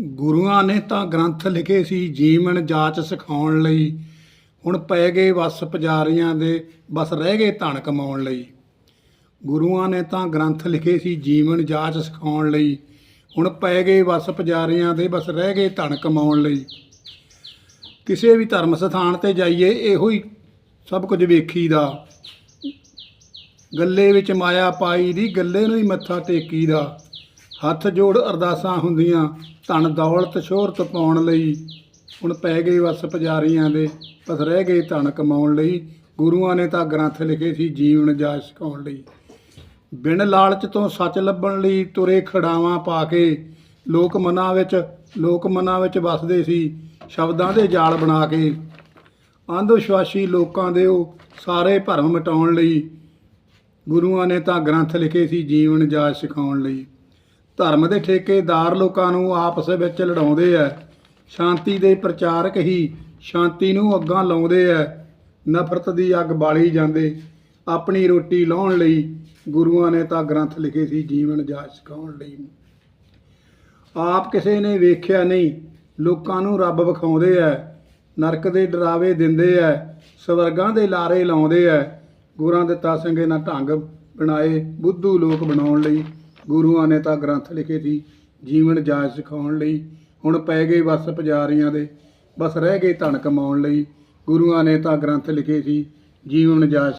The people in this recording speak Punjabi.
ਗੁਰੂਆਂ ਨੇ ਤਾਂ ਗ੍ਰੰਥ ਲਿਖੇ ਸੀ ਜੀਵਨ ਜਾਚ ਸਿਖਾਉਣ ਲਈ। ਹੁਣ ਪੈ ਗਏ ਵਸ ਪੁਜਾਰੀਆਂ ਦੇ ਬਸ ਰਹਿ ਗਏ ਧਨ ਕਮਾਉਣ ਲਈ। ਗੁਰੂਆਂ ਨੇ ਤਾਂ ਗ੍ਰੰਥ ਲਿਖੇ ਸੀ ਜੀਵਨ ਜਾਚ ਸਿਖਾਉਣ ਲਈ। ਹੁਣ ਪੈ ਗਏ ਵਸ ਪੁਜਾਰੀਆਂ ਦੇ ਬਸ ਰਹਿ ਗਏ ਧਨ ਕਮਾਉਣ ਲਈ। ਕਿਸੇ ਵੀ ਧਰਮ ਸਥਾਨ ਤੇ ਜਾਈਏ, ਇਹੋ ਹੀ ਸਭ ਕੁਝ ਵੇਖੀਦਾ। ਗੱਲੇ ਵਿੱਚ ਮਾਇਆ ਪਾਈ ਦੀ, ਗੱਲੇ ਨੂੰ ਹੀ ਮੱਥਾ ਟੇਕੀ ਦਾ ਹੱਥ ਜੋੜ ਅਰਦਾਸਾਂ ਹੁੰਦੀਆਂ, ਧਨ ਦੌਲਤ ਸ਼ੋਹਰਤ ਪਾਉਣ ਲਈ। ਹੁਣ ਪੈ ਗਏ ਵਸ ਪੁਜਾਰੀਆਂ ਦੇ, ਬਸ ਰਹਿ ਗਏ ਧਨ ਕਮਾਉਣ ਲਈ। ਗੁਰੂਆਂ ਨੇ ਤਾਂ ਗ੍ਰੰਥ ਲਿਖੇ ਸੀ ਜੀਵਨ ਜਾਚ ਸਿਖਾਉਣ ਲਈ। ਬਿਨ ਲਾਲਚ ਤੋਂ ਸੱਚ ਲੱਭਣ ਲਈ ਤੁਰੇ ਖੜਾਵਾਂ ਪਾ ਕੇ, ਲੋਕ ਮਨਾਂ ਵਿੱਚ, ਲੋਕ ਮਨਾਂ ਵਿੱਚ ਵਸਦੇ ਸੀ, ਸ਼ਬਦਾਂ ਦੇ ਜਾਲ ਬਣਾ ਕੇ। ਅੰਧ ਵਿਸ਼ਵਾਸੀ ਲੋਕਾਂ ਦੇ ਉਹ ਸਾਰੇ ਭਰਮ ਮਿਟਾਉਣ ਲਈ। ਗੁਰੂਆਂ ਨੇ ਤਾਂ ਗ੍ਰੰਥ ਲਿਖੇ ਸੀ ਜੀਵਨ ਜਾਚ ਸਿਖਾਉਣ ਲਈ। ਧਰਮ ਦੇ ਠੇਕੇਦਾਰ ਲੋਕਾਂ ਨੂੰ ਆਪਸ ਵਿੱਚ ਲੜਾਉਂਦੇ ਐ। ਸ਼ਾਂਤੀ ਦੇ ਪ੍ਰਚਾਰਕ ਹੀ ਸ਼ਾਂਤੀ ਨੂੰ ਅੱਗਾਂ ਲਾਉਂਦੇ ਐ। ਨਫ਼ਰਤ ਦੀ ਅੱਗ ਬਾਲੀ ਜਾਂਦੇ। ਆਪਣੀ ਰੋਟੀ ਲਾਉਣ ਲਈ ਗੁਰੂਆਂ ਨੇ ਤਾਂ ਗ੍ਰੰਥ ਲਿਖੇ ਸੀ, ਜੀਵਨ ਜਾਚ ਸਿਖਾਉਣ ਲਈ। ਆਪ ਕਿਸੇ ਨੇ ਵੇਖਿਆ ਨਹੀਂ, ਲੋਕਾਂ ਨੂੰ ਰੱਬ ਵਿਖਾਉਂਦੇ ਐ। ਨਰਕ ਦੇ ਡਰਾਵੇ ਦਿੰਦੇ ਐ, ਸਵਰਗਾਂ ਦੇ ਲਾਰੇ ਲਾਉਂਦੇ ਐ। ਗੁਰਾਂ ਦਿੱਤਾ ਸਿੰਘ ਨਾ ਢੰਗ ਬਣਾਏ, ਬੁੱਧੂ ਲੋਕ ਬਣਾਉਣ ਲਈ। ਗੁਰੂਆਂ ਨੇ ਤਾਂ ਗ੍ਰੰਥ ਲਿਖੇ ਸੀ, ਜੀਵਨ ਜਾਚ ਸਿਖਾਉਣ ਲਈ। ਹੁਣ ਪੈ ਗਏ ਵਸ ਪੁਜਾਰੀਆਂ ਦੇ, ਬਸ ਰਹਿ ਗਏ ਧਨ ਕਮਾਉਣ ਲਈ। ਗੁਰੂਆਂ ਨੇ ਤਾਂ ਗ੍ਰੰਥ ਲਿਖੇ ਸੀ, ਜੀਵਨ ਜਾਚ